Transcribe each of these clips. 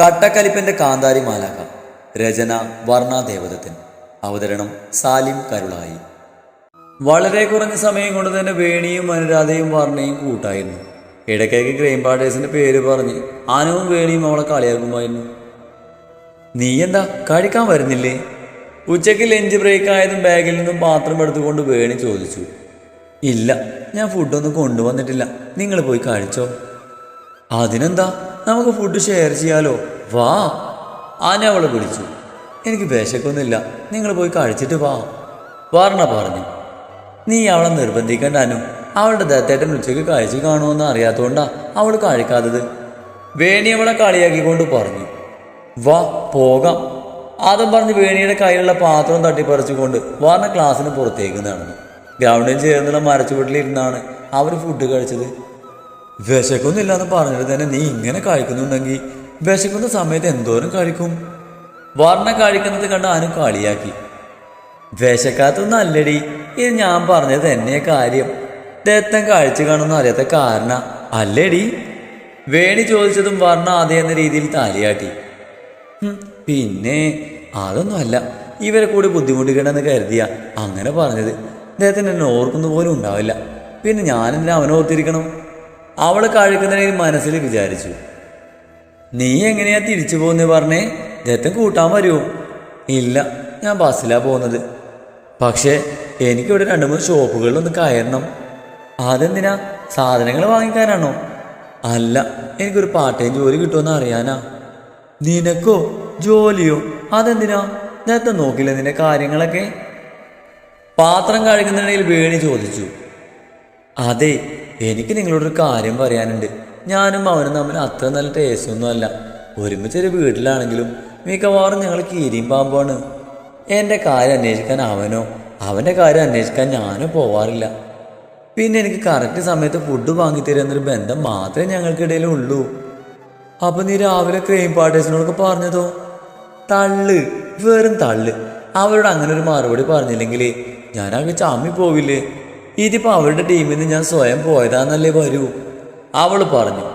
കട്ടക്കലിപ്പന്റെ കാന്താരി മാലാക രചന വർണാദേവതത്തിൻ അവതരണം സാലിം കരുളായി. വളരെ കുറഞ്ഞ സമയം കൊണ്ട് തന്നെ വേണിയും അനുരാധയും വർണയും കൂട്ടായിരുന്നു. ഇടയ്ക്കൊക്കെ ക്രൈം പാർട്ടേഴ്സിന്റെ പേര് പറഞ്ഞ് ആനവും വേണിയും അവളെ കളിയാക്കുമായിരുന്നു. നീ എന്താ കഴിക്കാൻ വരുന്നില്ലേ? ഉച്ചയ്ക്ക് ലഞ്ച് ബ്രേക്ക് ആയതും ബാഗിൽ നിന്നും പാത്രം എടുത്തുകൊണ്ട് വേണി ചോദിച്ചു. ഇല്ല ഞാൻ ഫുഡൊന്നും കൊണ്ടുവന്നിട്ടില്ല. നിങ്ങൾ പോയി കഴിച്ചോ? അതിനെന്താ? നമുക്ക് ഫുഡ് ഷെയർ ചെയ്യാലോ? വാ. ആന അവളെ വിളിച്ചു. എനിക്ക് വിശക്കൊന്നുമില്ല. നിങ്ങൾ പോയി കഴിച്ചിട്ട് വാ. വാർണ പറഞ്ഞു. നീ അവളെ നിർബന്ധിക്കണ്ടാനു അവളുടെ ദത്തേട്ടൻ ഉച്ചയ്ക്ക് കഴിച്ചു കാണുമെന്ന് അറിയാത്തോണ്ടാ അവൾ കഴിക്കാത്തത്. വേണി അവളെ കളിയാക്കിക്കൊണ്ട് പറഞ്ഞു. വാ പോകാം. ആദ്യം പറഞ്ഞ് വേണിയുടെ കയ്യിലുള്ള പാത്രം തട്ടിപ്പറിച്ചുകൊണ്ട് വാർണ ക്ലാസ്സിന് പുറത്തേക്ക് നടന്നു. ഗ്രൗണ്ടിൽ ചേർന്നുള്ള മരച്ചുവട്ടിലിരുന്നാണ് അവർ ഫുഡ് കഴിച്ചത്. വിശക്കൊന്നുമില്ല എന്ന് പറഞ്ഞിട്ട് തന്നെ നീ ഇങ്ങനെ കഴിക്കുന്നുണ്ടെങ്കിൽ വിശക്കുന്ന സമയത്ത് എന്തോരം കഴിക്കും? വർണ കഴിക്കുന്നത് കണ്ട് ആനും കളിയാക്കി. വിശക്കാത്തൊന്നും അല്ലടി ഇത് ഞാൻ പറഞ്ഞത് തന്നെ കാര്യം. ദത്തൻ കഴിച്ചു കാണുമെന്ന് അറിയാത്ത കാരണ. അല്ലടി വേണി ചോദിച്ചതും വർണ അതേ എന്ന രീതിയിൽ താലിയാട്ടി. പിന്നെ അതൊന്നുമല്ല ഇവരെ കൂടി ബുദ്ധിമുട്ടിക്കണമെന്ന് കരുതിയ അങ്ങനെ പറഞ്ഞത്. അദ്ദേഹത്തിന് എന്നെ ഓർക്കുന്ന പോലും ഉണ്ടാവില്ല. പിന്നെ ഞാൻ അവനെ ഓർത്തിരിക്കണം. അവൾ കഴിക്കുന്നതിന് മനസ്സിൽ വിചാരിച്ചു. നീ എങ്ങനെയാ തിരിച്ചു പോകുന്നത് പറഞ്ഞേ? ദത്തൻ കൂട്ടാൻ വരുമോ ഇല്ല ഞാൻ ബസ്സിലാ പോകുന്നത്. പക്ഷേ എനിക്കിവിടെ രണ്ട് മൂന്ന് ഷോപ്പുകളിലൊന്ന് കയറണം. അതെന്തിനാ? സാധനങ്ങൾ വാങ്ങിക്കാനാണോ? അല്ല എനിക്കൊരു പാർട്ട് ടൈം ജോലി കിട്ടുമെന്ന് അറിയാനാ. നിനക്കോ? ജോലിയോ? അതെന്തിനാ? നേരത്തെ നോക്കില്ല നിന്റെ കാര്യങ്ങളൊക്കെ? പാത്രം കഴുകുന്നതിനിടയിൽ വേണി ചോദിച്ചു. അതെ എനിക്ക് നിങ്ങളോടൊരു കാര്യം പറയാനുണ്ട്. ഞാനും അവനും തമ്മിൽ അത്ര നല്ല ടേസ്റ്റൊന്നും അല്ല ഒരുമിച്ചൊരു വീട്ടിലാണെങ്കിലും മിക്കവാറും ഞങ്ങൾ കീരിയും പാമ്പാണ് എന്റെ കാര്യം അന്വേഷിക്കാൻ അവനോ അവന്റെ കാര്യം അന്വേഷിക്കാൻ ഞാനോ പോവാറില്ല. പിന്നെ എനിക്ക് കറക്റ്റ് സമയത്ത് ഫുഡ് വാങ്ങിത്തരുന്നൊരു ബന്ധം മാത്രമേ ഞങ്ങൾക്കിടയിൽ ഉള്ളൂ. അപ്പൊ നീ രാവിലെ ക്രീം പാർട്ടേഴ്സിനോടൊക്കെ പറഞ്ഞതോ? തള്ള് വെറും തള്ള്. അവരോട് അങ്ങനെ ഒരു മറുപടി പറഞ്ഞില്ലെങ്കിൽ ഞാനങ്ങ് ചമ്മി പോവില്ലേ ഇതിപ്പോ അവരുടെ ടീമിൽ നിന്ന് ഞാൻ സ്വയം പോയതാന്നല്ലേ വരൂ. അവൾ പറഞ്ഞു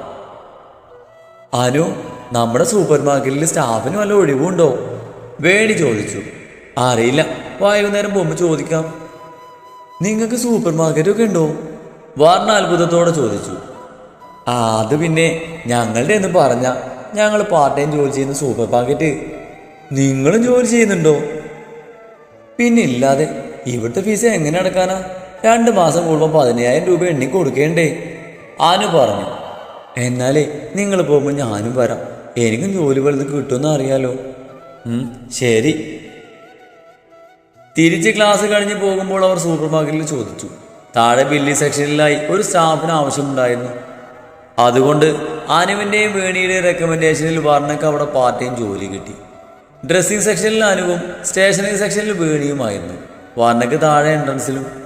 അനു നമ്മുടെ സൂപ്പർ മാർക്കറ്റിൽ സ്റ്റാഫിന് വല്ല ഒഴിവുണ്ടോ? വേണി ചോദിച്ചു. അറിയില്ല. വൈകുന്നേരം പോകുമ്പോൾ ചോദിക്കാം. നിങ്ങൾക്ക് സൂപ്പർ മാർക്കറ്റ് ഒക്കെ ഉണ്ടോ? വർണ അത്ഭുതത്തോടെ ചോദിച്ചു. ആ അത് പിന്നെ ഞങ്ങളുടെ എന്ന് പറഞ്ഞ ഞങ്ങൾ പാർട്ട് ടൈം ജോലി ചെയ്യുന്ന സൂപ്പർ മാർക്കറ്റ് നിങ്ങളും ജോലി ചെയ്യുന്നുണ്ടോ? പിന്നെ ഇല്ലാതെ ഇവിടുത്തെ ഫീസ് എങ്ങനെ അടക്കാനാ? രണ്ട് മാസം കൂടുമ്പോൾ പതിനയ്യായിരം രൂപ എണ്ണി കൊടുക്കേണ്ടേ. ആനു പറഞ്ഞു എന്നാലേ നിങ്ങൾ പോകുമ്പോൾ ഞാനും വരാം. എനിക്കും ജോലി വലുത് കിട്ടുമെന്ന് അറിയാലോ. ശരി. തിരിച്ച് ക്ലാസ് കഴിഞ്ഞ് പോകുമ്പോൾ അവർ സൂപ്പർ മാർക്കറ്റിൽ ചോദിച്ചു. താഴെ ബില്ലി സെക്ഷനിലായി ഒരു സ്റ്റാഫിന് ആവശ്യമുണ്ടായിരുന്നു. അതുകൊണ്ട് അനുവിന്റെയും വേണിയുടെയും റെക്കമെൻഡേഷനിൽ വർണക്ക് അവിടെ പാർട്ട് ടൈം ജോലി കിട്ടി. ഡ്രസ്സിംഗ് സെക്ഷനിൽ അനുവും സ്റ്റേഷനറി സെക്ഷനിൽ വേണിയുമായിരുന്നു. വർണക്ക് താഴെ എൻട്രൻസിലും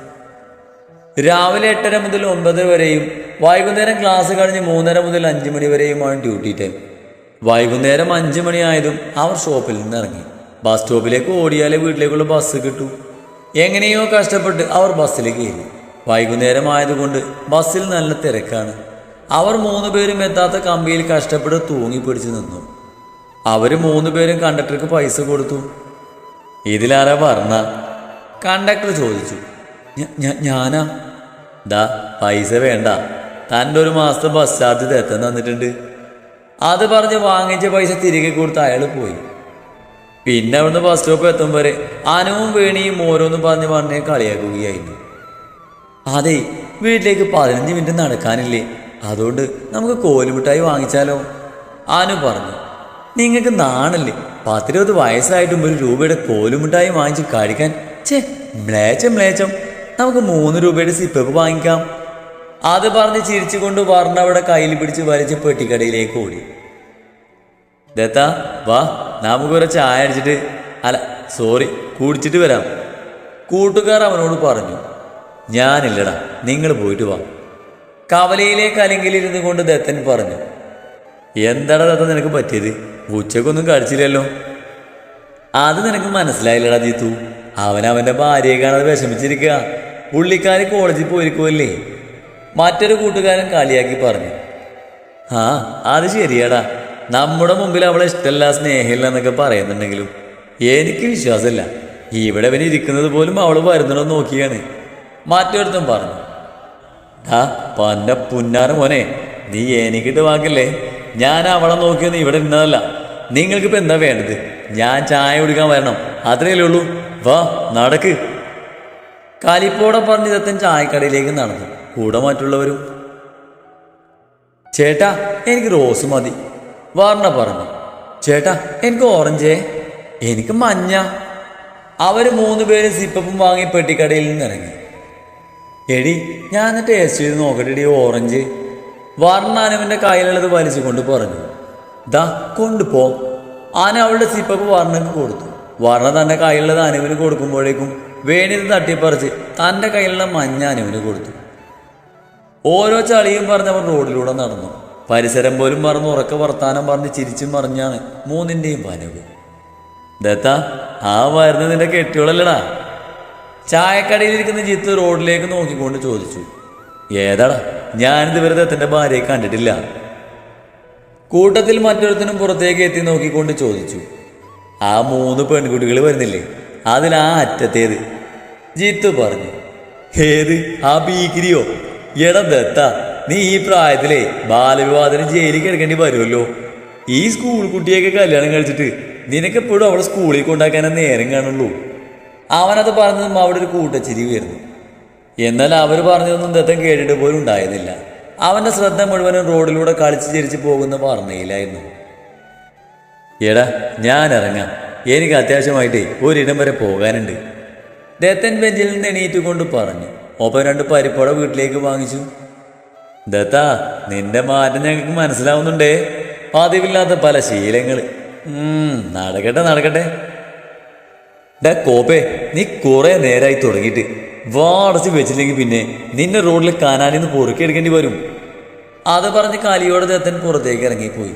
രാവിലെ എട്ടര മുതൽ ഒമ്പത് വരെയും വൈകുന്നേരം ക്ലാസ് കഴിഞ്ഞ് മൂന്നര മുതൽ അഞ്ച് മണി വരെയുമാണ് ഡ്യൂട്ടി ടൈം. വൈകുന്നേരം അഞ്ച് മണിയായതും അവർ ഷോപ്പിൽ നിന്ന് ഇറങ്ങി. ബസ് സ്റ്റോപ്പിലേക്ക് ഓടിയാലേ വീട്ടിലേക്കുള്ള ബസ് കിട്ടൂ. എങ്ങനെയോ കഷ്ടപ്പെട്ട് അവർ ബസ്സിലേക്ക് കയറി വൈകുന്നേരം ആയതുകൊണ്ട് ബസ്സിൽ നല്ല തിരക്കാണ്. അവർ മൂന്ന് പേരും എത്താത്ത കമ്പിയിൽ കഷ്ടപ്പെട്ട് തൂങ്ങി പിടിച്ചു നിന്നു. അവർ മൂന്ന് പേരും കണ്ടക്ടർക്ക് പൈസ കൊടുത്തു. ഇതിലാരാ പറഞ്ഞ? കണ്ടക്ടർ ചോദിച്ചു. "ഞ- ഞ- ഞാനാ? ദാ പൈസ വേണ്ട. തന്റെ ഒരു മാസത്തെ ബസ് ചാർജ് എത്താൻ തന്നിട്ടുണ്ട്. അത് പറഞ്ഞ് വാങ്ങിച്ച പൈസ തിരികെ കൊടുത്ത് അയാൾ പോയി. പിന്നെ അവിടുന്ന് ബസ് സ്റ്റോപ്പ് എത്തും വരെ അനുവും വേണിയും ഓരോന്നും പറഞ്ഞ് പറഞ്ഞ് കളിയാക്കുകയായിരുന്നു. അതെ വീട്ടിലേക്ക് പതിനഞ്ച് മിനിറ്റ് നടക്കാനില്ലേ? അതുകൊണ്ട് നമുക്ക് കോലുമിട്ടായി വാങ്ങിച്ചാലോ? അനു പറഞ്ഞു നിങ്ങൾക്ക് നാണല്ലേ? പത്തിരുപത് വയസ്സായിട്ടും ഒരു രൂപയുടെ കോലുമിട്ടായി വാങ്ങിച്ച് കഴിക്കാൻ ചേ മ്ലേച്ചം മ്ലേച്ചം നമുക്ക് മൂന്ന് രൂപയുടെ സിപ്പപ്പ് വാങ്ങിക്കാം. അത് പറഞ്ഞ് ചിരിച്ചുകൊണ്ട് വർണ അവിടെ കയ്യിൽ പിടിച്ച് വലിച്ച് പെട്ടിക്കടയിലേക്ക് ഓടി. ദത്താ വാ നമുക്ക് ഒരു ചായ അടിച്ചിട്ട് അല്ല സോറി കുടിച്ചിട്ട് വരാം. കൂട്ടുകാർ അവനോട് പറഞ്ഞു ഞാനില്ലടാ നിങ്ങൾ പോയിട്ട് വാ. കവലയിലേക്ക് അലിങ്കിലിരുന്ന് കൊണ്ട് ദത്തൻ പറഞ്ഞു എന്താടാ ദത്ത നിനക്ക് പറ്റിയത്? ഉച്ചക്കൊന്നും കഴിച്ചില്ലല്ലോ. അത് നിനക്ക് മനസ്സിലായില്ലടാ ജീത്തു. അവൻ അവന്റെ ഭാര്യയെ കാണാതെ വിഷമിച്ചിരിക്കുക പുള്ളിക്കാരി കോളേജിൽ പോയിരിക്കുമല്ലേ മറ്റൊരു കൂട്ടുകാരൻ കാളിയാക്കി പറഞ്ഞു. ആ അത് ശരിയാടാ. നമ്മുടെ മുമ്പിൽ അവളെ ഇഷ്ടമല്ല സ്നേഹമില്ല എന്നൊക്കെ പറയുന്നുണ്ടെങ്കിലും എനിക്ക് വിശ്വാസമില്ല. ഇവിടെ ഇവൻ ഇരിക്കുന്നത് പോലും അവൾ വരുന്നുണ്ടോ നോക്കിയാണ്. മറ്റൊരുത്തും പറഞ്ഞു. ആ പന്ന പുന്നാറ് മോനെ നീ എനിക്കിട്ട് വാക്കില്ലേ ഞാൻ അവളെ നോക്കിയൊന്നും ഇവിടെ ഇരുന്നതല്ല. നിങ്ങൾക്കിപ്പോൾ എന്താ വേണ്ടത്? ഞാൻ ചായ കുടിക്കാൻ വരണം. അത്രയല്ലേ ഉള്ളൂ. വാ നടക്ക്. കാലിപ്പോടെ പറഞ്ഞ് ഇതത്തൻ ചായക്കടയിലേക്ക് നടന്നു. കൂടെ മറ്റുള്ളവരും ചേട്ടാ എനിക്ക് റോസ് മതി വർണ പറഞ്ഞു. ചേട്ടാ എനിക്ക് ഓറഞ്ചേ എനിക്ക് മഞ്ഞ. അവർ മൂന്ന് പേര് സിപ്പപ്പും വാങ്ങി പെട്ടിക്കടയിൽ നിന്ന് ഇറങ്ങി. എടി ഞാൻ ടേസ്റ്റ് ചെയ്ത് നോക്കട്ടെ ഓറഞ്ച്. ഓറഞ്ച് വർണാനവന്റെ കയ്യിലുള്ളത് വലിച്ചുകൊണ്ട് പറഞ്ഞു. ദാ കൊണ്ടുപോ ആന അവളുടെ സിപ്പപ്പ് വർണക്ക് കൊടുത്തു. വർണ തന്നെ കയ്യിലുള്ളത് അനുവിന് കൊടുക്കുമ്പോഴേക്കും വേണിത് തട്ടിപ്പറിച്ച് തന്റെ കയ്യിലുള്ള മഞ്ഞ അനുവിന് കൊടുത്തു. ഓരോ ചളിയും പറഞ്ഞവർ റോഡിലൂടെ നടന്നു. പരിസരം പോലും മറന്ന് ഉറക്ക വർത്താനം പറഞ്ഞ് ചിരിച്ചും പറഞ്ഞാണ് മൂന്നിന്റെയും വനവ്. ദത്ത ആ വരുന്നത് നിന്റെ കെട്ടിയോളല്ലടാ. ചായക്കടയിലിരിക്കുന്ന ജിത്ത് റോഡിലേക്ക് നോക്കിക്കൊണ്ട് ചോദിച്ചു. ഏതാടാ ഞാനിതുവരെ ദത്തന്റെ ഭാര്യയെ കണ്ടിട്ടില്ല. കൂട്ടത്തിൽ മറ്റൊരുത്തിനും പുറത്തേക്ക് എത്തി നോക്കിക്കൊണ്ട് ചോദിച്ചു. ആ മൂന്ന് പെൺകുട്ടികൾ വരുന്നില്ലേ? അതിൽ ആ അറ്റത്തേത്. ജിത്തു പറഞ്ഞു ഏത്? ആ ഭീകരിയോ എടം ദത്ത നീ ഈ പ്രായത്തിലേ ബാലവിവാദത്തിന് ജയിലിൽ കിടക്കേണ്ടി വരുമല്ലോ. ഈ സ്കൂൾ കുട്ടിയൊക്കെ കല്യാണം കഴിച്ചിട്ട് നിനക്കെപ്പോഴും അവളെ സ്കൂളിൽ കൊണ്ടാക്കാനേ നേരം കാണുള്ളൂ. അവനത് പറഞ്ഞതും അവിടെ ഒരു കൂട്ടച്ചിരി വരുന്നു എന്നാൽ അവർ പറഞ്ഞതൊന്നും ദത്തം കേട്ടിട്ട് പോലും ഉണ്ടായിരുന്നില്ല അവന്റെ ശ്രദ്ധ മുഴുവനും റോഡിലൂടെ കളിച്ച് ചിരിച്ച് പോകുന്ന പറഞ്ഞയിലായിരുന്നു എടാ ഞാൻ ഇറങ്ങാം എനിക്ക് അത്യാവശ്യമായിട്ട് ഒരിടം വരെ പോകാനുണ്ട്. ദത്തൻ ബെഞ്ചിൽ നിന്ന് എണീറ്റ് കൊണ്ട് പറഞ്ഞു ഒപ്പം രണ്ട് പരിപ്പട വീട്ടിലേക്ക് വാങ്ങിച്ചു. ദത്ത നിന്റെ മാറ്റം ഞങ്ങൾക്ക് മനസ്സിലാവുന്നുണ്ടേ. പതിവില്ലാത്ത പല ശീലങ്ങൾ നടക്കട്ടെ നടക്കട്ടെ. ഡാ കോപ്പേ നീ കുറെ നേരായി തുടങ്ങിയിട്ട്. വാടച്ച് വെച്ചില്ലെങ്കിൽ പിന്നെ നിന്നെ റോഡിൽ കാനാലിന്ന് പൊറുക്കിയെടുക്കേണ്ടി വരും. അത് പറഞ്ഞ് കലിയോടെ ദത്തൻ പുറത്തേക്ക് ഇറങ്ങിപ്പോയി.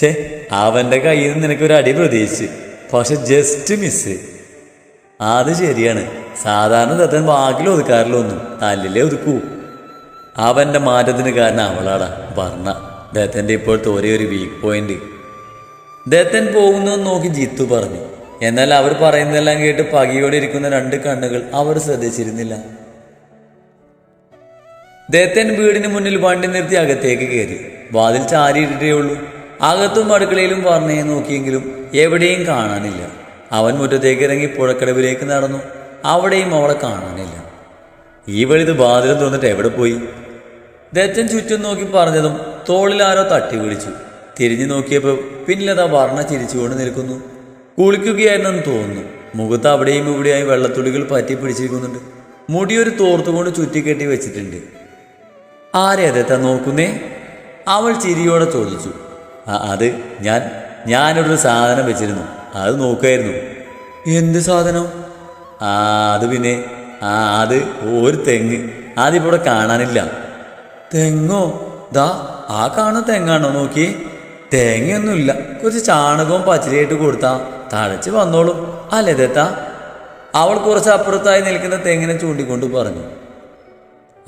ഛേ അവന്റെ കയ്യിൽ നിന്ന് നിനക്ക് ഒരു അടി പ്രതീക്ഷിച്ച്. പക്ഷെ ജസ്റ്റ് മിസ് അത് ശരിയാണ്. സാധാരണ തത്തൻ വാക്കിൽ ഒതുക്കാറില്ല ഒന്നും. തല്ലിലേ ഒതുക്കൂ. അവന്റെ മാറ്റത്തിന് കാരണം അവളാടാ പറഞ്ഞ ദത്തന്റെ ഇപ്പോഴത്തെ ഒരേ ഒരു വീക്ക് പോയിന്റ് ദത്തൻ പോകുന്നതെന്ന് നോക്കി ജിത്തു പറഞ്ഞു. എന്നാൽ അവർ പറയുന്നതെല്ലാം കേട്ട് പകയോടെ ഇരിക്കുന്ന രണ്ട് കണ്ണുകൾ അവർ ശ്രദ്ധിച്ചിരുന്നില്ല. ദത്തൻ വീടിന് മുന്നിൽ വണ്ടി നിർത്തി അകത്തേക്ക് കയറി. വാതിൽ ചാരിയിട്ടേ ഉള്ളൂ. അകത്തും അടുക്കളയിലും വർണയെ നോക്കിയെങ്കിലും എവിടെയും കാണാനില്ല. അവൻ മുറ്റത്തേക്ക് ഇറങ്ങി പുഴക്കടവിലേക്ക് നടന്നു. അവിടെയും അവളെ കാണാനില്ല. ഈ വഴി ഇത് ബാധിതം തോന്നിട്ട് എവിടെ പോയി? ദത്തൻ ചുറ്റും നോക്കി പറഞ്ഞതും തോളിൽ ആരോ തട്ടി വിളിച്ചു. തിരിഞ്ഞു നോക്കിയപ്പോൾ പിന്നിലതാ വർണ ചിരിച്ചുകൊണ്ട് നിൽക്കുന്നു. കുളിക്കുകയായിരുന്നെന്ന് തോന്നുന്നു. മുഖത്ത് അവിടെയും ഇവിടെയായി വെള്ളത്തുള്ളികൾ പറ്റി പിടിച്ചിരിക്കുന്നുണ്ട്. മുടിയൊരു തോർത്തുകൊണ്ട് ചുറ്റിക്കെട്ടി വെച്ചിട്ടുണ്ട്. ആരെ അതെത്താൻ നോക്കുന്നേ? അവൾ ചിരിയോടെ ചോദിച്ചു. അത് ഞാൻ ഞാനൊരു സാധനം വെച്ചിരുന്നു. അത് നോക്കുമായിരുന്നു എന്ത് സാധനം? ആ അത് പിന്നെ ആ അത് ഒരു തെങ്ങ്. അതിപ്പോൾ ഇവിടെ കാണാനില്ല. തെങ്ങോ? ദാ ആ കാണുന്ന തെങ്ങാണോ നോക്കി തേങ്ങയൊന്നുമില്ല. കുറച്ച് ചാണകവും പച്ചരിയായിട്ട് കൊടുത്താ തഴച്ച് വന്നോളും. അല്ലേ ദത്താ അവൾ കുറച്ച് അപ്പുറത്തായി നിൽക്കുന്ന തെങ്ങിനെ ചൂണ്ടിക്കൊണ്ട് പറഞ്ഞു.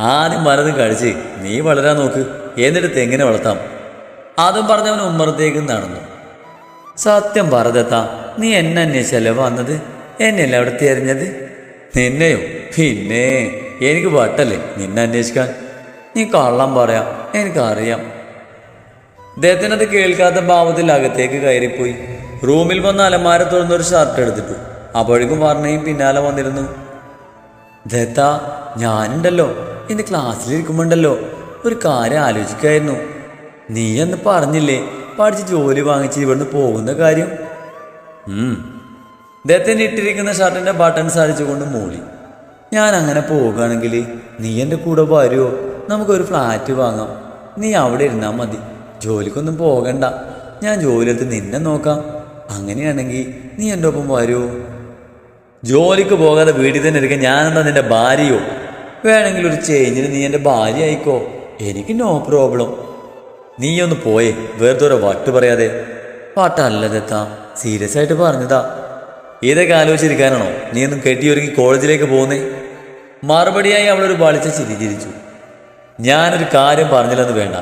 ആദ്യം വലതും കഴിച്ച് നീ വളരാൻ നോക്ക്. എന്നിട്ട് തെങ്ങിനെ വളർത്താം. അതും പറഞ്ഞവൻ ഉമ്മറത്തേക്ക് നടന്നു. സത്യം പറതെത്താ നീ എന്നെ അന്വേഷിച്ചല്ലേ വന്നത്? എന്നെയല്ലേ അവിടെ തിരഞ്ഞത്? നിന്നെയോ? പിന്നെ എനിക്ക് വട്ടല്ലേ നിന്നെ അന്വേഷിക്കാൻ? നീ കള്ളം പറയാം എനിക്കറിയാം. അദ്ദേഹത്തിനത് കേൾക്കാത്ത ഭാവത്തിൽ അകത്തേക്ക് കയറിപ്പോയി. റൂമിൽ വന്ന അലമാര തുറന്നൊരു ഷർട്ട് എടുത്തിട്ടു. അപ്പോഴേക്കും വർണയും പിന്നാലെ വന്നിരുന്നു. ദത്ത ഞാനുണ്ടല്ലോ. ഇന്ന് ക്ലാസ്സിലിരിക്കുമ്പോണ്ടല്ലോ. ഒരു കാര്യം ആലോചിക്കായിരുന്നു. നീ എന്ന് പറഞ്ഞില്ലേ? പഠിച്ച് ജോലി വാങ്ങിച്ച് ഇവിടുന്ന് പോകുന്ന കാര്യം? ഉം. ഇട്ടിരിക്കുന്ന ഷർട്ടിന്റെ ബട്ടൺ സാധിച്ചുകൊണ്ട് മൂളി. ഞാൻ അങ്ങനെ പോകുകയാണെങ്കിൽ നീ എന്റെ കൂടെ വരുമോ നമുക്കൊരു ഫ്ലാറ്റ് വാങ്ങാം. നീ അവിടെ ഇരുന്നാൽ മതി. ജോലിക്കൊന്നും പോകണ്ട. ഞാൻ ജോലിയെടുത്ത് നിന്നെ നോക്കാം. അങ്ങനെയാണെങ്കിൽ നീ എന്റെ ഒപ്പം വരുമോ ജോലിക്ക് പോകാതെ വീട്ടിൽ തന്നെ ഇരിക്കാൻ ഞാനെന്താ നിന്റെ ഭാര്യയോ? വേണമെങ്കിൽ ഒരു ചേഞ്ചിന് നീ എന്റെ ഭാര്യ ആയിക്കോ. എനിക്ക് നോ പ്രോബ്ലം നീ ഒന്ന് പോയേ വെറുതെ വട്ട് പറയാതെ. വട്ടല്ല തെത്താ സീരിയസ് ആയിട്ട് പറഞ്ഞതാ. ഇതൊക്കെ ആലോചിച്ചിരിക്കാനാണോ? നീ ഒന്നും കെട്ടിയൊരുങ്ങി കോളേജിലേക്ക് പോകുന്നേ മറുപടിയായി അവളൊരു വളിച്ച ചിരിചിരിച്ചു ഞാനൊരു കാര്യം പറഞ്ഞില്ലെന്ന് വേണ്ട.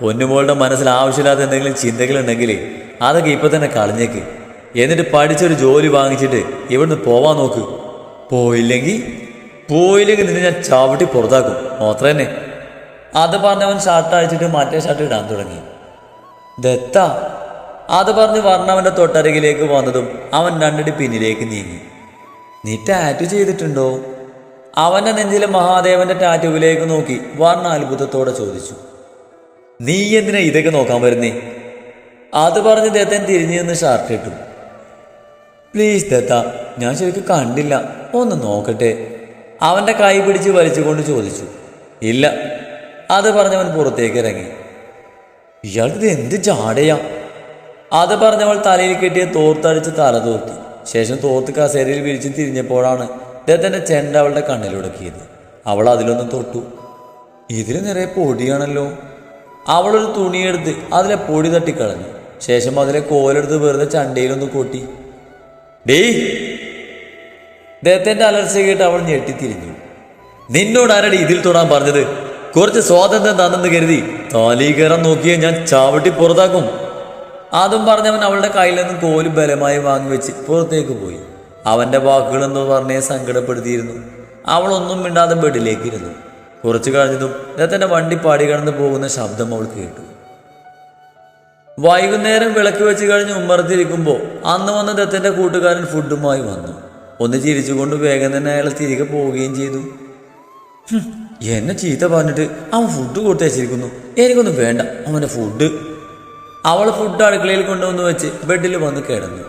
പൊന്നുമോളുടെ മനസ്സിൽ ആവശ്യമില്ലാത്ത എന്തെങ്കിലും ചിന്തകളുണ്ടെങ്കിൽ അതൊക്കെ ഇപ്പം തന്നെ കളഞ്ഞേക്ക്. എന്നിട്ട് പഠിച്ചൊരു ജോലി വാങ്ങിച്ചിട്ട് ഇവിടുന്ന് പോവാൻ നോക്ക്. പോയില്ലെങ്കിൽ? പോയില്ലെങ്കിൽ നിന്നെ ഞാൻ ചവിട്ടി പുറത്താക്കും. മാത്രം തന്നെ. അത് പറഞ്ഞവൻ ഷർട്ട് അഴിച്ചിട്ട് മറ്റേ ഷർട്ട് ഇടാൻ തുടങ്ങി. ദത്ത അത് പറഞ്ഞ് വർണവന്റെ തൊട്ടരികിലേക്ക് വന്നതും അവൻ രണ്ടടി പിന്നിലേക്ക് നീങ്ങി. നീ ടാറ്റു ചെയ്തിട്ടുണ്ടോ? അവന്റെ നെഞ്ചിലെ മഹാദേവന്റെ ടാറ്റുവിലേക്ക് നോക്കി വർണ അത്ഭുതത്തോടെ ചോദിച്ചു. നീ എന്തിനാ ഇതൊക്കെ നോക്കാൻ വരുന്നേ? അത് പറഞ്ഞ് ദത്തൻ തിരിഞ്ഞു നിന്ന് ഷർട്ട് ഇട്ടു. പ്ലീസ് ദത്ത ഞാൻ ശരിക്കും കണ്ടില്ല. ഒന്ന് നോക്കട്ടെ. അവന്റെ കൈ പിടിച്ച് വലിച്ചുകൊണ്ട് ചോദിച്ചു. ഇല്ല അത് പറഞ്ഞവൻ പുറത്തേക്ക് ഇറങ്ങി. ഇയാൾക്ക് ഇത് എന്ത് ജാടയാ? അത് പറഞ്ഞവൾ തലയിൽ കെട്ടിയ തോർത്തടിച്ച് തല തോർത്തി. ശേഷം തോർത്ത് കസേരയിൽ വിരിച്ച് തിരിഞ്ഞപ്പോഴാണ് ഇദ്ദേഹത്തിന്റെ ചെണ്ട അവളുടെ കണ്ണിലുടക്കിയത്. അവൾ അതിലൊന്ന് തൊട്ടു. ഇതിൽ നിറയെ പൊടിയാണല്ലോ. അവളൊരു തുണിയെടുത്ത് അതിലെ പൊടി തട്ടിക്കളഞ്ഞു. ശേഷം അതിലെ കോലെടുത്ത് വെറുതെ ചണ്ടയിലൊന്ന് കൊട്ടി. ഡേയ്! ഇദ്ദേഹത്തിന്റെ അലർച്ച കേട്ട് അവൾ ഞെട്ടിത്തിരിഞ്ഞു. നിന്നോട് ആരടി ഇതിൽ തൊടാൻ പറഞ്ഞത്? കുറച്ച് സ്വാതന്ത്ര്യം തന്നെന്ന് കരുതി താലീകരം നോക്കിയ ഞാൻ ചാവട്ടി പുറത്താക്കും. അതും പറഞ്ഞവൻ അവളുടെ കയ്യിൽ നിന്ന് കോൽ ബലമായി വാങ്ങിവെച്ച് പുറത്തേക്ക് പോയി. അവന്റെ വാക്കുകളെന്ന് പറഞ്ഞേ സങ്കടപ്പെടുത്തിയിരുന്നു. അവളൊന്നും മിണ്ടാതെ ബെഡിലേക്ക് ഇരുന്നു. കുറച്ചു കഴിഞ്ഞതും ഇദ്ദേഹത്തിന്റെ വണ്ടി പാടി കടന്നു പോകുന്ന ശബ്ദം അവൾ കേട്ടു. വൈകുന്നേരം വിളക്ക് വെച്ച് കഴിഞ്ഞ് ഉമ്മറത്തിരിക്കുമ്പോൾ അന്ന് വന്ന ദത്തന്റെ കൂട്ടുകാരൻ ഫുഡുമായി വന്നു. ഒന്ന് ചിരിച്ചുകൊണ്ട് വേഗം തന്നെ അയാൾ തിരികെ പോവുകയും ചെയ്തു. എന്നെ ചീത്ത പറഞ്ഞിട്ട് അവൻ ഫുഡ് കൊടുത്തയച്ചിരിക്കുന്നു എനിക്കൊന്നും വേണ്ട അവന്റെ ഫുഡ് അവൾ ഫുഡ് അടുക്കളയിൽ കൊണ്ടുവന്ന് വെച്ച് ബെഡിൽ വന്ന് കിടന്നു.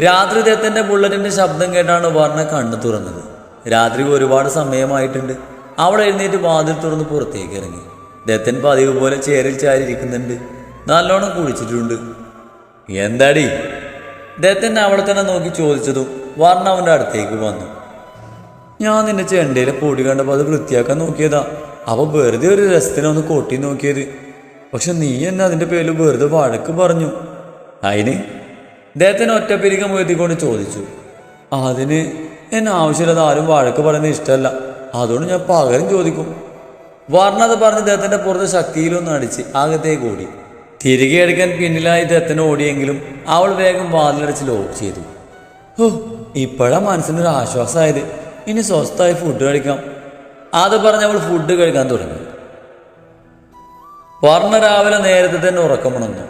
രാത്രി ദത്തന്റെ ബുള്ളറ്റിന്റെ ശബ്ദം കേട്ടാണ് വർണ കണ്ണു തുറന്നത്. രാത്രി ഒരുപാട് സമയമായിട്ടുണ്ട്. അവൾ എഴുന്നേറ്റ് വാതിൽ തുറന്ന് പുറത്തേക്ക് ഇറങ്ങി. ദത്തൻ പതിവ് പോലെ ചേരിൽ ചാരിയിരിക്കുന്നുണ്ട്. നല്ലോണം കുളിച്ചിട്ടുണ്ട്. എന്താടി? ദത്തൻ അവളെ തന്നെ നോക്കി ചോദിച്ചതും വർണ അവന്റെ അടുത്തേക്ക് വന്നു. ഞാൻ നിന്റെ ചെണ്ടയിലെ പൊടി കണ്ടപ്പോൾ അത് വൃത്തിയാക്കാൻ നോക്കിയതാ. അവ വെറുതെ ഒരു രസത്തിനൊന്ന് കൊട്ടി നോക്കിയത്. പക്ഷെ നീ എന്നെ അതിന്റെ പേരിൽ വെറുതെ വഴക്ക് പറഞ്ഞു. അതിന് അദ്ദേഹത്തിന് ഒറ്റപ്പിരിക്കം ഉയർത്തിക്കൊണ്ട് ചോദിച്ചു. അതിന് എന്നെ ആവശ്യമില്ലാതെ ആരും വഴക്ക് പറയുന്നത് ഇഷ്ടമല്ല. അതുകൊണ്ട് ഞാൻ പകരം ചോദിക്കും. വർണത് പറഞ്ഞ് ഇദ്ദേഹത്തിന്റെ പുറത്ത് ശക്തിയിലൊന്ന് അടിച്ച് അകത്തേക്ക് ഓടി. തിരികെ എടുക്കാൻ പിന്നിലായി ഇദ്ദേഹത്തിന് ഓടിയെങ്കിലും അവൾ വേഗം വാതിലടച്ച് ലോക്ക് ചെയ്തു. ഓ ഇപ്പോഴാ മനസ്സിനൊരു ആശ്വാസമായത് ഇനി സ്വസ്ഥമായി ഫുഡ് കഴിക്കാം. അത് പറഞ്ഞ് അവൾ ഫുഡ് കഴിക്കാൻ തുടങ്ങി. വർണ രാവിലെ നേരത്തെ തന്നെ ഉറക്കമുണർന്നു